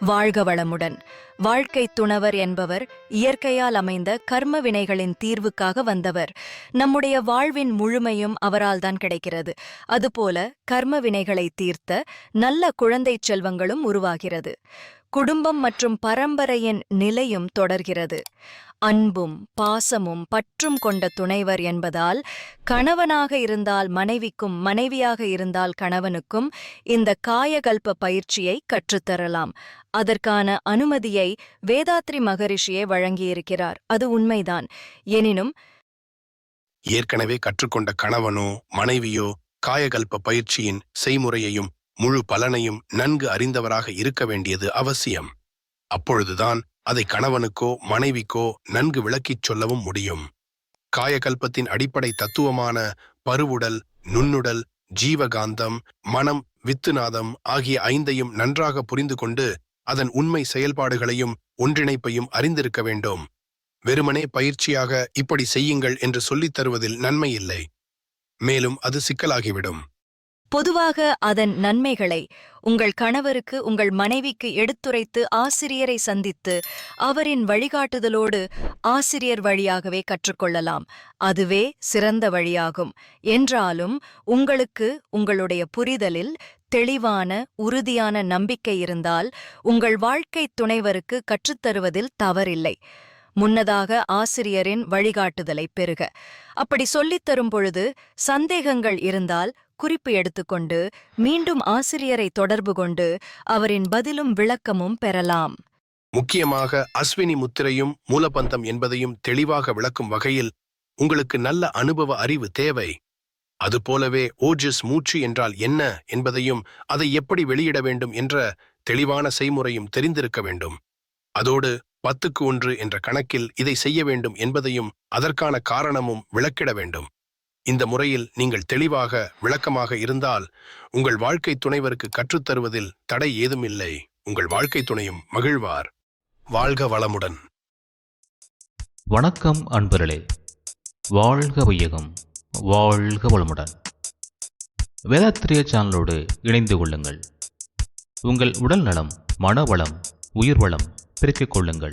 வாழ்க வளமுடன். வாழ்க்கை துணவர் என்பவர் இயற்கையால் அமைந்த கர்ம வினைகளின் தீர்வுக்காக வந்தவர். நம்முடைய வாழ்வின் முழுமையும் அவரால்தான் கிடைக்கிறது. அதுபோல கர்ம வினைகளை தீர்த்த நல்ல குழந்தைச் செல்வங்களும் உருவாகிறது. குடும்பம் மற்றும் பரம்பரையின் நிலையும் தொடர்கிறது. அன்பும் பாசமும் பற்றும் கொண்ட துணைவர் என்பதால் கணவனாக இருந்தால் மனைவிக்கும் மனைவியாக இருந்தால் கணவனுக்கும் இந்த காயகல்ப பயிற்சியை கற்றுத்தரலாம். அதற்கான அனுமதியை வேதாத்ரி மகரிஷியே வழங்கியிருக்கிறார். அது உண்மைதான். எனினும் ஏற்கனவே கற்றுக்கொண்ட கணவனோ மனைவியோ காயகல்ப பயிற்சியின் செய்முறையையும் முழு பலனையும் நன்கு அறிந்தவராக இருக்க வேண்டியது அவசியம். அப்பொழுதுதான் அதை கணவனுக்கோ மனைவிக்கோ நன்கு விளக்கிச் சொல்லவும் முடியும். காயகல்பத்தின் அடிப்படை தத்துவமான பருவுடல் நுண்ணுடல் ஜீவகாந்தம் மனம் வித்துநாதம் ஆகிய ஐந்தையும் நன்றாக புரிந்து கொண்டு அதன் உண்மை செயல்பாடுகளையும் ஒன்றிணைப்பையும் அறிந்திருக்க வேண்டும். வெறுமனே பயிற்சியாக இப்படி செய்யுங்கள் என்று சொல்லித் தருவதில் நன்மை இல்லை மேலும் அது சிக்கலாகிவிடும். பொதுவாக அதன் நன்மைகளை உங்கள் கணவருக்கு உங்கள் மனைவிக்கு எடுத்துரைத்து ஆசிரியரை சந்தித்து அவரின் வழிகாட்டுதலோடு ஆசிரியர் வழியாகவே கற்றுக்கொள்ளலாம். அதுவே சிறந்த வழியாகும். என்றாலும் உங்களுக்கு உங்களுடைய புரிதலில் தெளிவான உறுதியான நம்பிக்கை இருந்தால் உங்கள் வாழ்க்கை துணைவருக்கு கற்றுத்தருவதில் தவறில்லை. முன்னதாக ஆசிரியரின் வழிகாட்டுதலை பெறுக. அப்படி சொல்லித் தரும் பொழுது சந்தேகங்கள் இருந்தால் குறிப்பு எடுத்துக்கொண்டு மீண்டும் ஆசிரியரை தொடர்பு கொண்டு அவரின் பதிலும் விளக்கமும் பெறலாம். முக்கியமாக அஸ்வினி முத்திரையும் மூலபந்தம் என்பதையும் தெளிவாக விளக்கும் வகையில் உங்களுக்கு நல்ல அனுபவ அறிவு தேவை. அதுபோலவே ஓஜஸ் மூச்சு என்றால் என்ன என்பதையும் அதை எப்படி வெளியிட வேண்டும் என்ற தெளிவான செய்முறையும் தெரிந்திருக்க வேண்டும். அதோடு பத்துக்கு ஒன்று என்ற கணக்கில் இதை செய்ய வேண்டும் என்பதையும் அதற்கான காரணமும் விளக்கிட வேண்டும். இந்த முறையில் நீங்கள் தெளிவாக விளக்கமாக இருந்தால் உங்கள் வாழ்க்கை துணைவருக்கு கற்றுத்தருவதில் தடை ஏதும் இல்லை உங்கள் வாழ்க்கை துணையும் மகிழ்வார். வாழ்க வளமுடன். வணக்கம் அன்பர்களே. வாழ்க வையகம். வாழ்க வளமுடன். வேதாத்திரிய சேனலோடு இணைந்து கொள்ளுங்கள். உங்கள் உடல் நலம் மனவளம் உயிர்வளம் பெருக்கிக் கொள்ளுங்கள்.